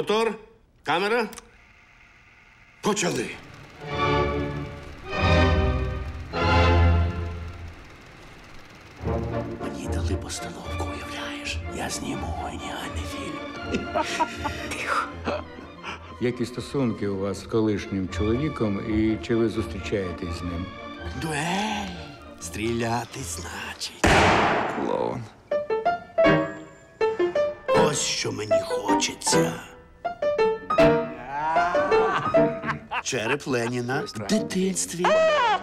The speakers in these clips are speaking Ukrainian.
Мотор, камера. Почали. Мені дали постановку, уявляєш? Я зніму геніальний фільм. Тихо. Які стосунки у вас з колишнім чоловіком і чи ви зустрічаєтесь з ним? Дуель. Стріляти значить. Клоун. Ось що мені хочеться. Череп Леніна в дитинстві.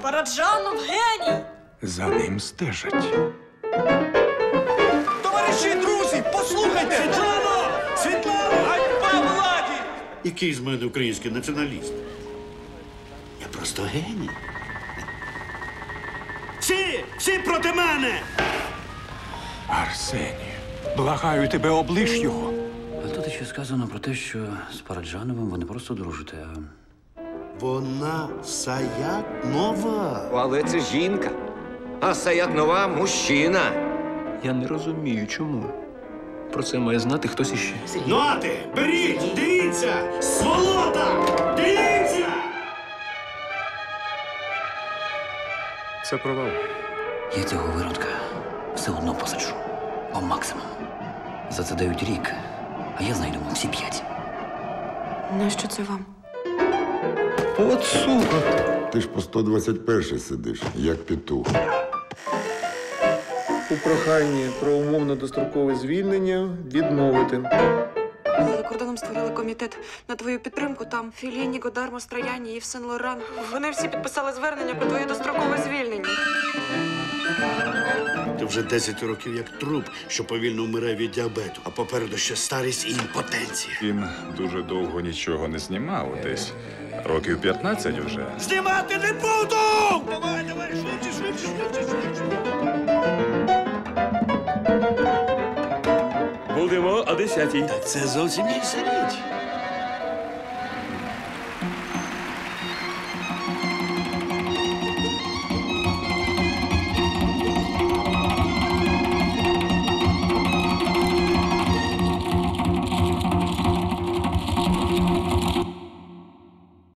Параджанов геній! За ним стежать. Товариші, друзі, послухайте! Світлано! Світлано! Ганьба владі! Який з мене український націоналіст? Я просто геній. Всі! Всі проти мене! Арсенію, благаю тебе, облиш його. А ще сказано про те, що з Параджановим ви не просто дружите, а Вона саяк нова. Але це жінка. А Саят нова мужчина. Я не розумію, чому. Про це має знати хтось іще. Ноти! Беріть! Дивіться! Сволота! Дивіться! Це провал. я цього виродка все одно посаджу. По максимуму. За це дають рік, а я знайду йому всі п'ять. Нащо це вам? От сука! Ти ж по 121 сидиш, як петух. у проханні про умовно дострокове звільнення відмовити. За кордоном створили комітет на твою підтримку. Там Філіні, Годармо, Строяні, Ів Сен Лоран. Вони всі підписали звернення про твоє дострокове звільнення. Ти вже 10 років як труп, що повільно вмирає від діабету, а попереду ще старість і імпотенція. Він дуже довго нічого не знімав десь. Років 15 вже. Знімати не буду! Давай, давай, швидше, швидше, швидше, швидше. Будемо о 10 Так це зовсім інша річ.